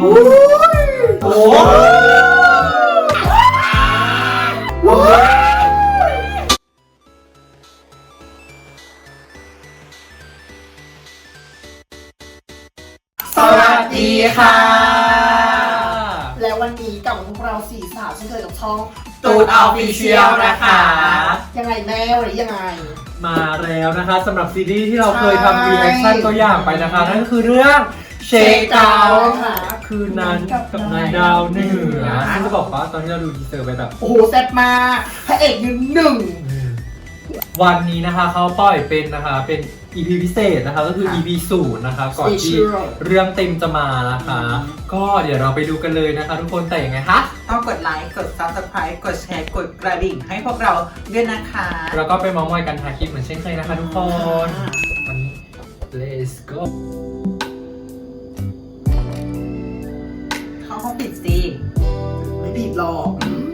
โอ้สวัสดีค่ะ และวันนี้กลับมาพวกเราสี่สาวเช่นเคยกับช่องตูดออฟฟิเชียลนะคะ ยังไงแม่วันนี้ยังไง มาแล้วนะคะสำหรับซีรีส์ที่เราเคยใช่ทำรีแอคชั่นตัวอย่างไปนะคะ นั่นก็คือเรื่องเชคเกาค่ะ คืนนั้นกับนายดาวเหนือซึ่งจะบอกว่าตอนที่เราดูทีเซอร์ไปแบบ โอ้โหแซ่บมากพระเอกยืนหนึ่ง วันนี้นะคะเขาปล่อยเป็นนะคะเป็น EP พิเศษนะคะก็คือ ค่ะ EP ศูนย์นะคะก่อนที่ Special เรื่องเต็มจะมานะคะก็เดี๋ยวเราไปดูกันเลยนะคะ ทุกคนแต่ยังไงคะต้องกดไลค์ กด subscribe กดแชร์ กดกระดิ่งให้พวกเราด้วยนะคะแล้วก็ไปเมองมอยกันทาคลิปเหมือนเช่นเคยนะคะทุกคน วันนี้ let's go เข้าห้องปิดสิไม่ผิดหรอกอืม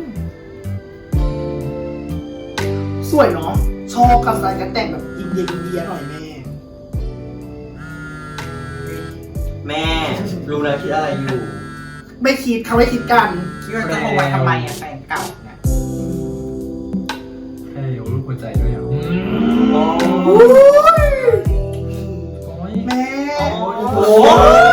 สวยเนาะชอบกับสไตล์การแต่งแบบอินเดียอินเดียหน่อยแม่ แม่รู้แล้วคิดอะไรอยู่ ไม่คิดเขาไม่คิดกันคิดว่าจะโทรมาทำไมอะแฟนเก่าเนี่ยให้ยกรูปหัวใจด้วยอะอืมอุ้ยโอ้ยแม่ โอ้จ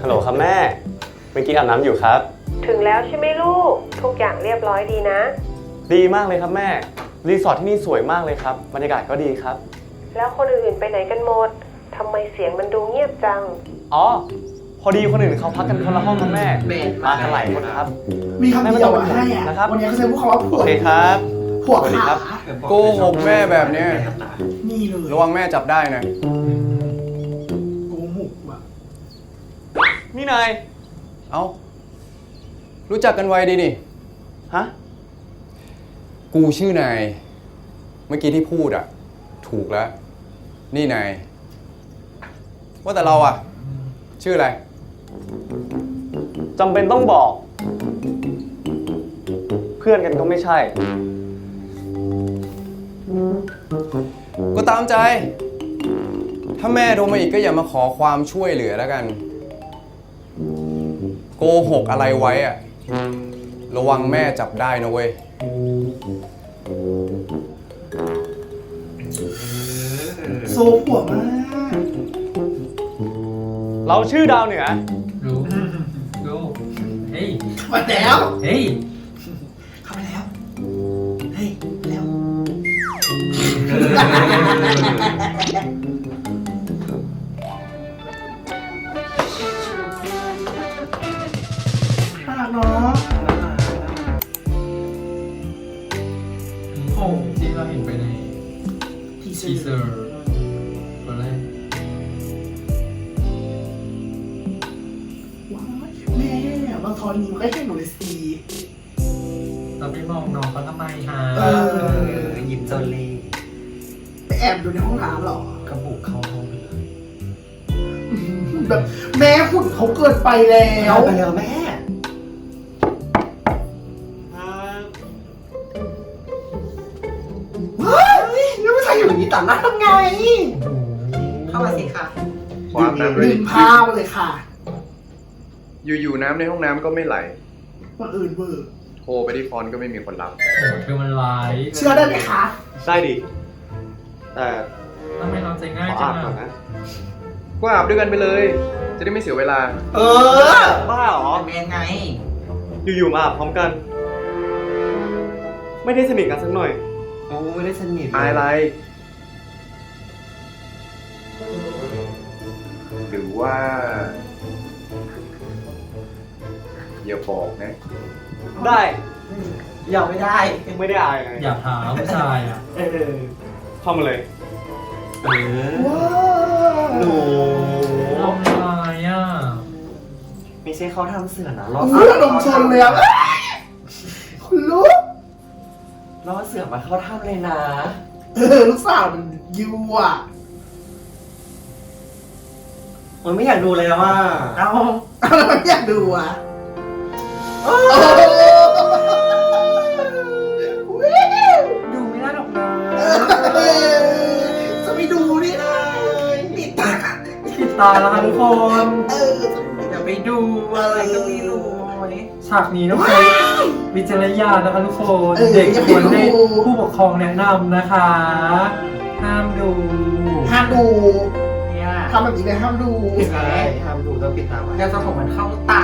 ฮัลโหลครับแม่ เมื่อกี้อาบน้ำอยู่ครับ ถึงแล้วใช่ไหมลูก ทุกอย่างเรียบร้อยดีนะ ดีมากเลยครับแม่ รีสอร์ทที่นี่สวยมากเลยครับ บรรยากาศก็ดีครับ แล้วคนอื่นๆไปไหนกันหมดทำไมเสียงมันดูเงียบจัง อ๋อ พอดีคนอื่นเขาพักกันคนละห้องครับแม่เบสมากันหลายคนครับ มีคำเดียวอะให้อะนะครับ วันนี้เขาใช้พูดคำว่าผัโอวเคครับผัวสวัสดีขาครับ โกหกแม่แบบเนี้ยนี่เลยระวังแม่จับได้นะ นี่นาย เอ้า รู้จักกันไวดีนี่ ฮะ กูชื่อนาย เมื่อกี้ที่พูดอะถูกแล้ว นี่นาย ว่าแต่เราอะชื่ออะไร จำเป็นต้องบอก เพื่อนกันก็ไม่ใช่ ก็ตามใจ ถ้าแม่โทรมาอีกก็อย่ามาขอความช่วยเหลือแล้วกัน โกหกอะไรไว้อะระวังแม่จับได้นะเว้ย โซผัวมากเราชื่อดาวเหนือ รู้รู้เฮ้ย มาแล้ว เฮ้ย เข้าไปแล้ว เฮ้ยไปแล้ว ทีเซทีเซออร์ร์คนแรกว้ายแม่เราทอนนี้มันก็ให้หนูเลยสิ เราไปมองน้องเขาทำไมฮะเอเอออยิ้มเจ้าเล่ห์ไปแอบดูในห้องน้ำเหรอ กระบุกเข้าห้องไปเลยแบบแม่หุ่นเขาเกินไปแล้ว ไปแล้วแม่ ไม่ใช่อยู่อย่างนี้ต่างหน้าทำไง เข้ามาสิคะความน้ำด้วยดึดิงผ้ามาเลยค่ะอยู่ๆน้ำในห้องน้ำก็ไม่ไหลบังเอิญเวอร์โทรไปที่ฟอนต์ก็ไม่มีคนรับ โอ้โหคือมันร้ายเชื่อได้ไหมคะได้ดิแต่ทำไมเราใจขง่ายอจัอางบก่อนอะนะก็อาบด้วยกันไปเลย จะได้ไม่เสียเวลา เออ บ้าเหรอเป็นยังไง อยู่ๆมาอาบพร้อมกัน ไม่ได้สนิทกันสักหน่อย โอ้ไม่ได้สนิทอายอะไร ว่าอย่าบอกนะได้ยอมไม่ได้ ไม่ได้อายไงอย่าถามผู้ชายอะเออเข้ามาเลย เออว้าหนูทำร้ายอะไม่ใช่เขาทำเสือนะวเลือดลมชนเลยอะคุณลูกล่อเสือมาเข้าถ้ำเลยนะ เออลูกสาวมันยูอะ มันไม่อยากดูเลยว่าเอาเอาแล้วไม่อยากดูอะโอ้วิวดูไม่ได้หรอกนะจะไม่ดูนี่เลยปิดตาปิดตาแล้วค่ะทุกคนเออจะไม่เดี๋ยวไปดูอะไรก็ไม่รู้โอ้ยฉากนี้ต้องใช้วิจารณญาณนะคะทุกคนเออเด็กอย่าคไปวรให้ดูผู้ปกครองแนะนำนะคะ ห้ามดู ห้ามดูเนี่ย ทำแบบนี้เลยห้ามดู ใช่ห้ามดูต้องปิดตาไว้เราจะผมมันเข้าตา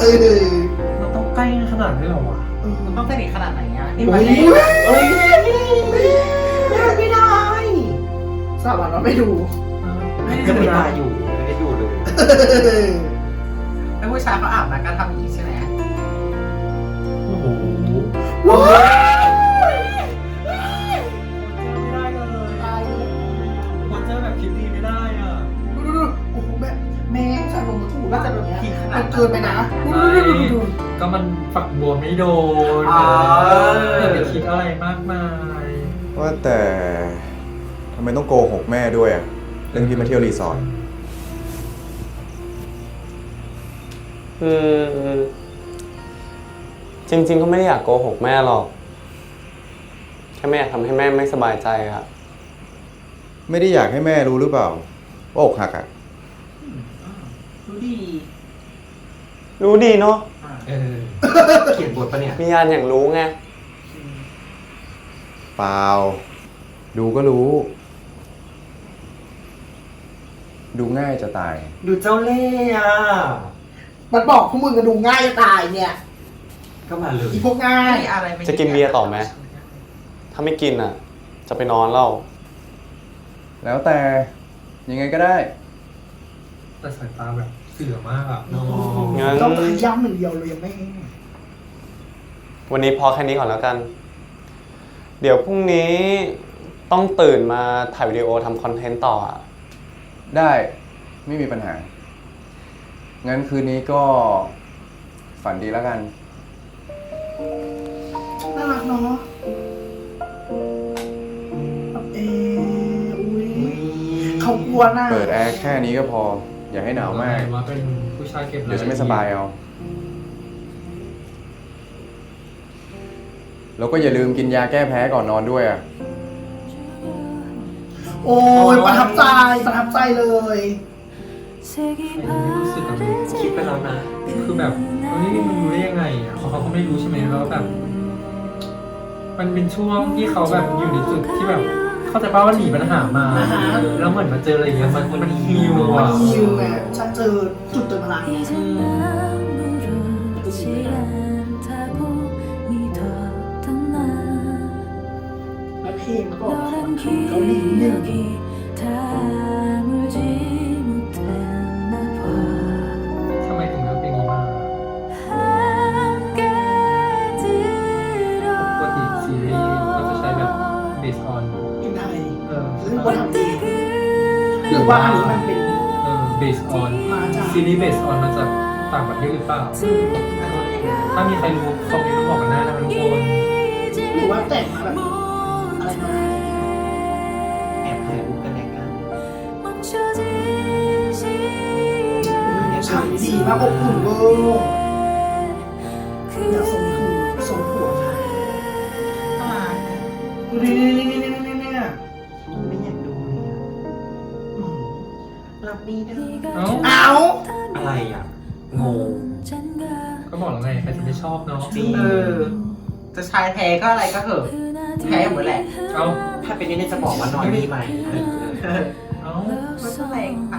เออมันต้องใกล้ขนาดนี้เหรอวะมันต้องสนิทขนาดไหนอะนี่โอ้มันยเล่นเอ้ยไม่ได้สาบานว่าไม่ดูไม่ได้ก็ดูปิดนะตาอยู่ไม่ได้ดูเลยแล้วผู้ชายเขาอาบน้ำกันทำอย่างนี้ใช่ไหมโอ้โห ถูกก็ว่าจะจะแบแบบบพีนี้ขนามัดนเกินไปนะดูไม่ดูดูดูดูก็มันฝักบัวไม่โดนอ๋ออย่าไปคิดอะไรมากมาย ว่าแต่ทำไมต้องโกหกแม่ด้วยอะเรื่องที่มาเที่ยวรีสอร์ทอืมจริง ๆ ก็ไม่ได้อยากโกหกแม่หรอก แค่ไม่อยากทำให้แม่ไม่สบายใจครับ ไม่ได้อยากให้แม่รู้หรือเปล่าว่าอกหักอะ ดูดี รู้ดีเนาะ เออเขียนบทปะเนี่ย มียานอย่างรู้ไง เปล่า ดูก็รู้ ดูง่ายจะตาย ดูเจ้าเล่ห์อะ มันบอกพวกมึงก็ดูง่ายจะตายเนี่ยก็มาเลย อีพวกง่ายไม่อะไรไม่จะกินเบียร์ต่อไหม ถ้าไม่กินอะ จะไปนอนเล่า แล้วแต่ยังไงก็ได้ แต่สายตาแบบ เสือมากอะงั้น ต้องขย้ำหนึ่งเดียวเลยยังไม่วันนี้พอแค่นี้ก่อนแล้วกัน เดี๋ยวพรุ่งนี้ต้องตื่นมาถ่ายวิดีโอทำคอนเทนต์ต่ออะได้ไม่มีปัญหา งั้นคืนนี้ก็ฝันดีแล้วกัน น่ารักเนาะเอออุ้ยเขากลัวหน้าเปิดแอร์แค่นี้ก็พอ อย่าให้หนาวมากว่าเป็นผู้ชายเก็บเดี๋ยวจะไม่สบายเอา แล้วก็อย่าลืมกินยาแก้แพ้ก่อนนอนด้วยอะโอ้ยประทับใจประทับใจเลย รู้สึกแบบคิดไปแล้วนะ คือแบบเฮ้ยมันรู้ได้ยังไงอะเพราะเขาก็ไม่รู้ใช่ไหมแล้วแบบ มันเป็นช่วงที่เขาแบบอยู่ในจุดที่แบบ เข้าใจป่าว่าหนีปัญหามา อ่แล้วเหมือนมาเจออะไรเงี้ยมันมันฮิวอะฮิวไงฉันเจอจุดเตินพลัง 이젠 아무렇지 않다고 믿었던 나แเพลงก็ 너란 เกาหลีหนึ่ง เฮ้ยว่าทำเองหรือว่าอันนี้มันเป็นเออ based on ซีรีส์ based on มาจากต่างประเทศหรือเปล่า ถ้ามีใครรู้คอมเมนต์มาบอกกันได้นะทุกคนหรือว่าแต่งมาแบบอะไรมาแอบถ่ายรูปกันแอบกันทำดีมากอบอุ่นเวอร์ ดีเด้อเอ้าเอะไรอะงงก็บอกแล้วไงใครจะไม่ชอบเนาะจริงจะชายแท้ก็อะไรก็เถอะแท้หมดแหละเอาถ้าเป็นนี่จะบอกว่าน้อยดีไหมเอาก็แรงไป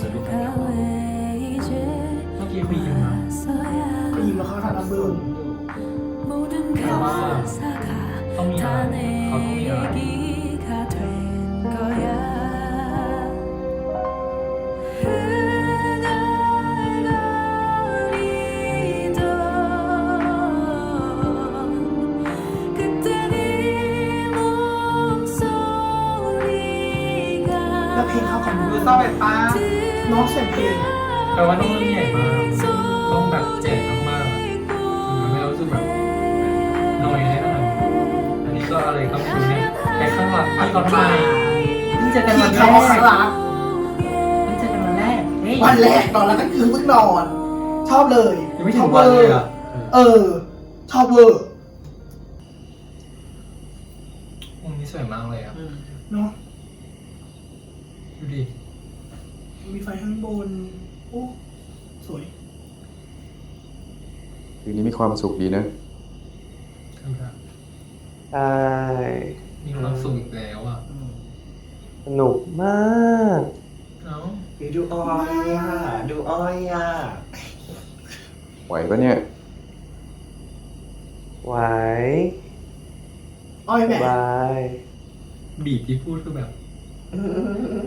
จะรู้กันเมื่อกี้คุยยิ้มาะคุยยิ้มาล้วเขาทำระเบิดต้องมีอะไร เข้ากันดูด้วยเศร้าไปป้าน้องเสียงเพลงอะแปลว่าต้องเรื่องใหญ่มากต้องแบบแจกมากๆถึงทำให้เรารู้สึกแบบน้อยได้ขนาดนี้อันนี้ก็อะไรก็ไม่รู้เนี่ยแต่ข้างหลังที่เขาถ่ายนี่เจอกันที่วันแรเขากรักเพิ่งเจอกันวันแรกเฮ้ยวันแรกนอนแล้วก็คือเพิ่งนอน ชอบเลยยังไม่ถึงวันเลยอะเออ ชอบเวอร์มุมนี้สวยมากเลยอะเนาะดูดิ มีไฟข้างบน โอ้สวยคืนนี้มีความสุขดีนะดูนะใช่มีความสุขอีกแล้วอะสนุกมากเอ้าดูอ้อยอะดูอ้อยอะไหวปะเนี่ย ไหวอ้อยแหมบาย บีบที่พูดคือแบบ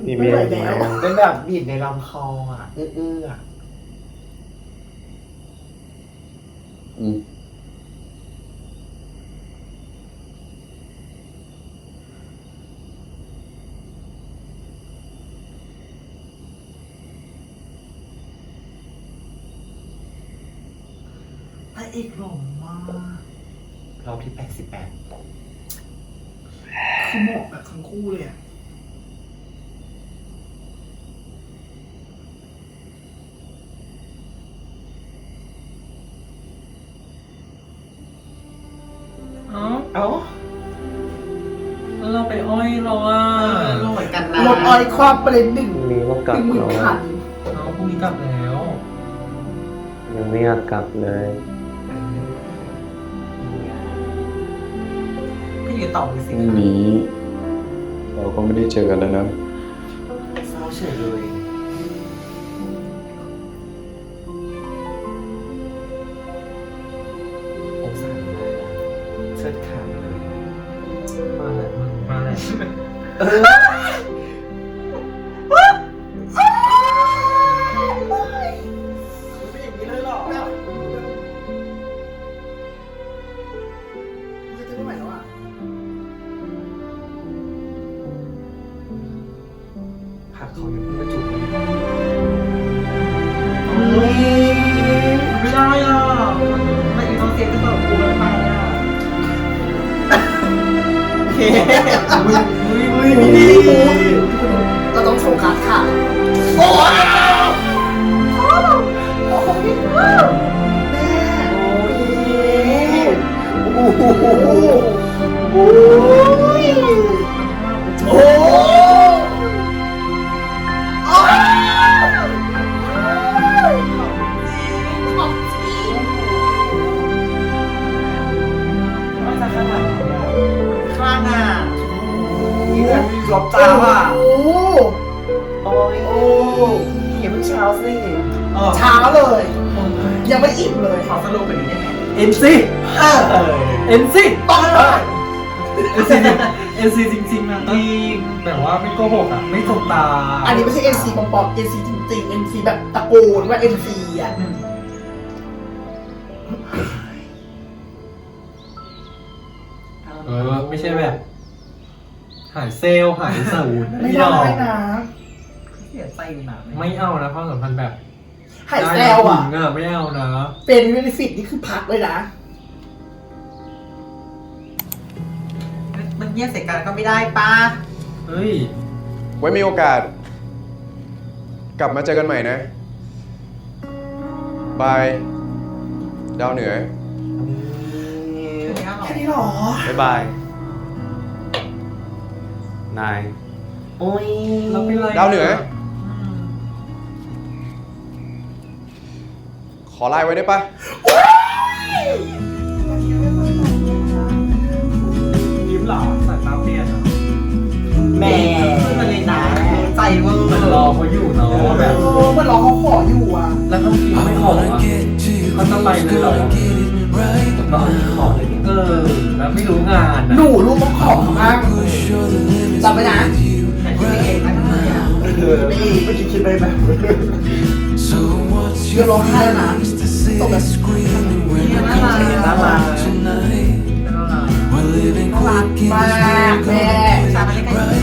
มีไม่เมียไหวไหมแล้วเป็นแบบบีบในลำคออะอื้อๆอะอืมพระเอกหล่อมากรอบที่88คือเหมาะแบบทั้งคู่เลยอะ เราไปอ้อยเราอะรู้เหมือนกันนะรถอ้อยความประเด็นหนึ่งพรุ่งนี้ก็กหลับนึ่งหมื่นแล้วคันเอ้าพรุ่งนี้กลับแล้ว ยังไม่อยากกลับเลยก็อยู่ต่อมือพสิรุ่งนี้ เราก็ไม่ได้เจอกันแล้วนะเศร้าเฉยเลย โอ้ย โกหกอะ ไม่จกตาอันนี้ไม่ใช่ NC ปลอมๆ NC จริงๆ NC แบบตะโกนว่า NC อะเออ ไม่ใช่แบบ หายเซลล์หายสูญไม่พี่ได้ดอกนะ เสียใจอยู่นะไม่เอานะความสัมพันธ์แบบหายแซวอะ ได้ถึงไม่เอานะเป็นเบนฟิตนี่คือพักเลยนะ มันเงียบใส่กันก็ไม่ได้ป้าเฮ้ย ไว้มีโอกาส กลับมาเจอกันใหม่นะ บาย ดาวเหนือ แค่นี้หรอ บ๊ายบาย นาย โอ้ยเราเป็นไรดาวเหนือ ขอไลน์ไว้ได้ปะยิ้มเหรอสายตาเปลี่ยนเหรอ แหม่มันเลยนะ ใจเวอร์เหมือนรอเขาอยู่เนาะเอว่าแบบอมันรอเขาขออยู่อะ แล้วต้องกินไม่ขออะเขาจะไปเลยเหรอตอนนี้ขอเลยเออแล้วไม่รู้งานหนูลูกต้องขอมากจำไว้นะแต่ที่ไม่เองนะเนี่ยเออเมื่อกี้คิดไปแบบเดี๋ยวร้องไห้แล้วนะตกแบบนี่น่ารักน่ารักน่ารักมากแม่ชาไม่ได้กันอยู่ร้อนนี่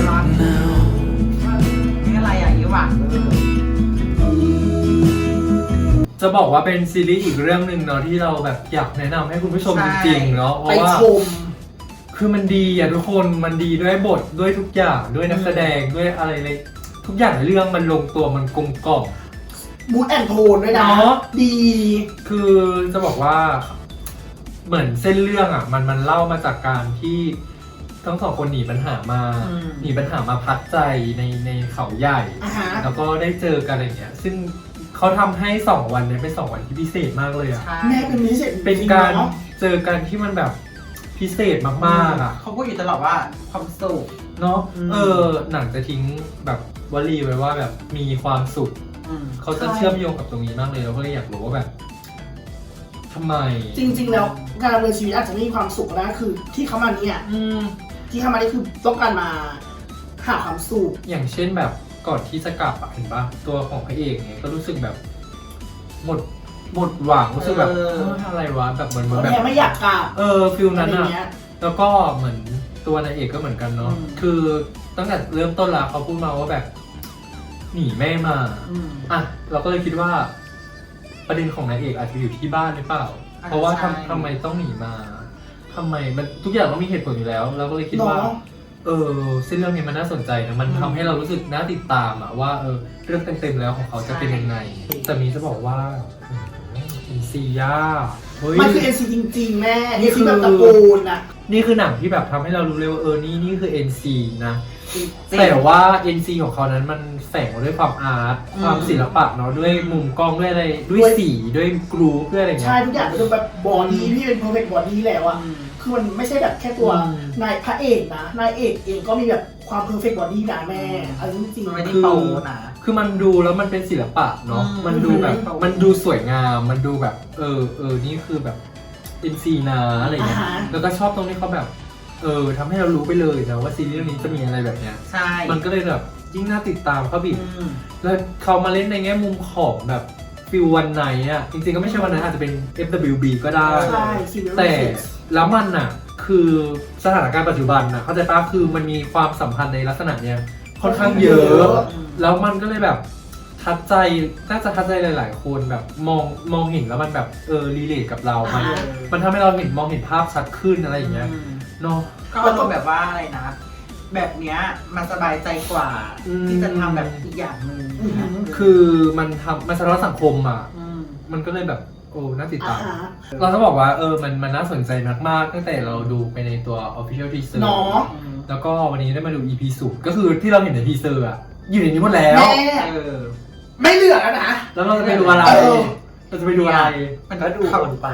จะบอกว่าเป็นซีรีส์อีกเรื่องหนึ่งเนาะที่เราแบบอยากแนะนำให้คุณผู้ชมจริงๆเนาะเพไปราะว่า ชม คือมันดีอะทุกคนมันดีด้วยบทด้วยทุกอย่างด้วยนักแสดงด้วยอะไรเลย ทุกอย่างในเรื่องมันลงตัวมันกลมกล่อม มูดแอนโทนด้วยนะ เนาะดี คือจะบอกว่าเหมือนเส้นเรื่องอะ มันมันเล่ามาจากการที่ทั้งสองคนหนีปัญหามาอืม หนีปัญหามาพักใจในในเขาใหญ่ อะฮะ แล้วก็ได้เจอกันอะไรเงี้ย ซึ่ง เขาทำให้สองวันเนี้เป็นสองวันที่พิเศษมากเลยอะใช่แม่เป็นมิสเซจเป็นการเจอกันที่มันแบบพิเศษมากๆอะเขาพูดอยู่ตลอดว่าความสุข เนาะอืม เออหนังจะทิ้งแบบวลีไว้ว่าแบบมีความสุข อืม เขาจะเชื่อมโยงกับตรงนี้มากเลยเราก็เลยอยากรู้ว่าแบบทำไมจริง ๆ แล้วการดำเนินชีวิตอาจจะไม่มีความสุขนะคือ ที่เขามาเนี่ยอืมที่เขามานี่คือต้องการมาหาความสุข อย่างเช่นแบบ ก่อนที่จะกลับอะเห็นปะตัวของพระเอกเนี่ยก็รู้สึกแบบ หมดหมดหวังรู้สึกแบบเออ เอออะไรวะแบบเหมือนเหมือนแบแม่บไม่อยากกลับเออฟิลอะนั้นไรอะ เงี้ย แล้วก็เหมือนตัวนายเอกก็เหมือนกันเนาะ อืม คือตั้งแต่เริ่มต้นละเขาพูดมาว่าแบบ หนีแม่มา อืม อะ เราก็เลยคิดว่า ประเด็นของนายเอกอาจจะอยู่ที่บ้านหรือเปล่า อ่าเพราะว่าใช่ ทำทำไมต้องหนีมาทำไมมันทุกอย่างต้องมีเหตุผลอยู่แล้ว เราก็เลยคิดว่าเนาะ เออเส้นเรื่องนี้มันน่าสนใจนะมันทำให้เรารู้สึกน่าติดตามอะว่าเออเรื่องเต็มๆแล้วของเขาจะเป็นยังไง แต่มีจะบอกว่าอินซียาเฮ้ย มันคือ NC จริงๆ แม่นี่นี่คืคืออแบบตะโกนอะนี่คือหนังที่แบบทำให้เรารู้เลยว่าเออนี่นี่คือ NC นะจริงแต่ว่า NC ของเขานั้นมันแฝงมาด้วยความอาร์ตอืมความศิลปะเนาะด้วยมุมกล้องด้วยอะไรด้วยสีด้วยกรูปด้วยอะไรเงี้ใช่ยทุกอย่างคือแบบบอดี้ที่เป็น perfect body แล้วอะ อืม คือมันไม่ใช่แบบแค่ตัว อืม นายพระเอกนะนายเอกเองก็มีแบบความ perfect body นะแม่อันนี้จริงมันไม่ได้คือโตนะ คือมันดูแล้วมันเป็นศิลปะเนาะ อืมมันดูแบบ อืม มันดูสวยงาม มันดูแบบ เออ เออ นี่คือแบบ NC นะอะไรเงี้ย อ่าฮะ แล้วก็ชอบตรงที่เขาแบบ เออทำให้เรารู้ไปเลยนะว่าซีรีส์เรื่องนี้จะมีอะไรแบบเนี้ย ใช่มันก็เลยแบบยิ่งน่าติดตามเขาบิดอืม แล้วเขามาเล่นในแง่มุมของแบบ ฟิลวันไหนอะจริงๆก็ไม่ใช่วันไหนอาจจะเป็น FWB ก็ได้ ใช่ซีรีส์แต่แล้วมันอะ คือสถานการณ์ปัจจุบันนะเข้าใจปะคือมันมีความสัมพันธ์ในลักษณะเนี้ยค่อนข้างเยอะ แล้วมันก็เลยแบบทัดใจน่าจะทัดใจหลาย ๆ คนแบบมองมองเห็นแล้วมันแบบเออรีเลทกับเรา มันอ่ามันทำให้เราเห็นมองเห็นภาพชัดขึ้นอะไรอย่างเงี้ยอืมเนาะ ก็อารมณ์แบบว่าอะไรนะ แบบเนี้ยมันสบายใจกว่า อืม ที่จะทำแบบอีกอย่างหนึ่งอืมคือมันทำมันสะท้อนสังคมอะ ม มันก็เลยแบบโอ้น่าติดอ่าตาม ฮะเราต้องบอกว่าเออมันมันน่าสนใจมากๆตั้งแต่เราดูไปในตัว official teaser เนาะอืมแล้วก็วันนี้ได้มาดู EP ศูนย์ก็คือที่เราเห็นใน teaser อะอยู่ในนี้หมดแล้ว แม่เออ ไม่เหลือแล้วนะ แล้วเราจะไปดูอะไร เออ เราจะไปดูอะไร มันก็ดูคนไป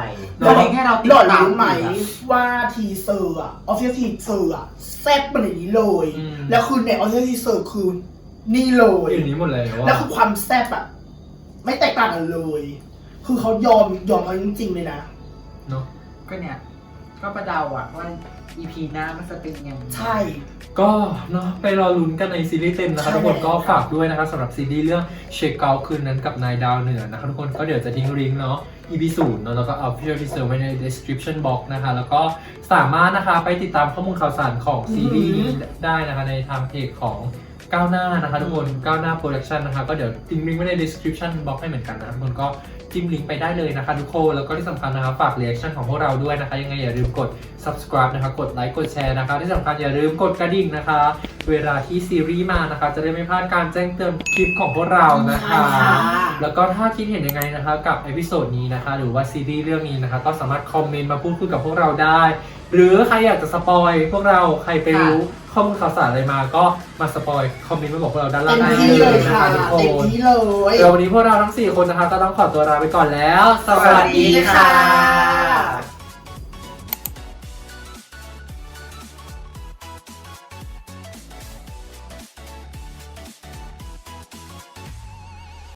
ตอนนี้แค่เราติดหล่อนตามรู้ไหมอยู่อะว่าทีเซอร์อะออฟฟิศทีเซอร์อะแซ่บมาในนี้เลย อืม แล้วคือในออฟฟิศทีเซอร์คือนี่เลย อยู่ในนี้หมดแล้วแล้วอะคือความแซ่บอะไม่แตกต่างกันเลย คือเขายอมยอมเอาจริงๆเลยนะ เนาะก็เนี่ย ก็ประเดาอะว่า EP หน้ามันจะเป็นยังไง ใช่ ก็เนาะไปรอลุ้นกันในซีรีส์เต็มนะครับใช่ทุกคนก็แล้วฝากด้วยนะครับสำหรับซีรีส์เรื่องเชคเกาคืนนั้นกับนายดาวเหนือนะครับทุกคนก็เดี๋ยวจะทิ้งลิงก์เนาะ EP ศูนย์เนาะแล้วก็เอา official teaser ไว้ใน description box นะคะแล้วก็สามารถนะคะไปติดตามข้อมูลข่าวสารของซีรีส์นี้ได้นะคะในทางเพจของก้าวหน้านะคะทุกคนก้าวหน้าโปรดักชันนะคะก็เดี๋ยวทิ้งลิงก์ไว้ใน description box ให้เหมือนกันนะทุกคนก็ จิ้มลิงก์ไปได้เลยนะคะทุกคน แล้วก็ที่สำคัญนะคะฝาก reaction ของพวกเราด้วยนะคะ ยังไงอย่าลืมกด subscribe นะคะ กดไลค์ กดแชร์นะคะ ที่สำคัญอย่าลืมกดกระดิ่งนะคะ เวลาที่ซีรีส์มานะคะ จะได้ไม่พลาดการแจ้งเตือนคลิปของพวกเรานะคะ ใช่ค่ะ แล้วก็ถ้าคิดเห็นยังไงนะคะกับเอพิโซดนี้นะคะ หรือว่าซีรีส์เรื่องนี้นะคะ ก็สามารถคอมเมนต์มาพูดคุยกับพวกเราได้ หรือใครอยากจะสปอยพวกเราใครไปรู้ ข้อมูลข่าวสารอะไรมาก็มาสปอยคอมเมนต์มาบอกพวกเราด้านล่าเต็งมได้ที่เลเลยยนะค่ะคะทุกคเต็มนที่เลยเดี๋ยววันนี้พวกเราทั้ง 4 คนนะคะก็ต้องขอตัวลาไปก่อนแล้วสสวัสดีค่ะ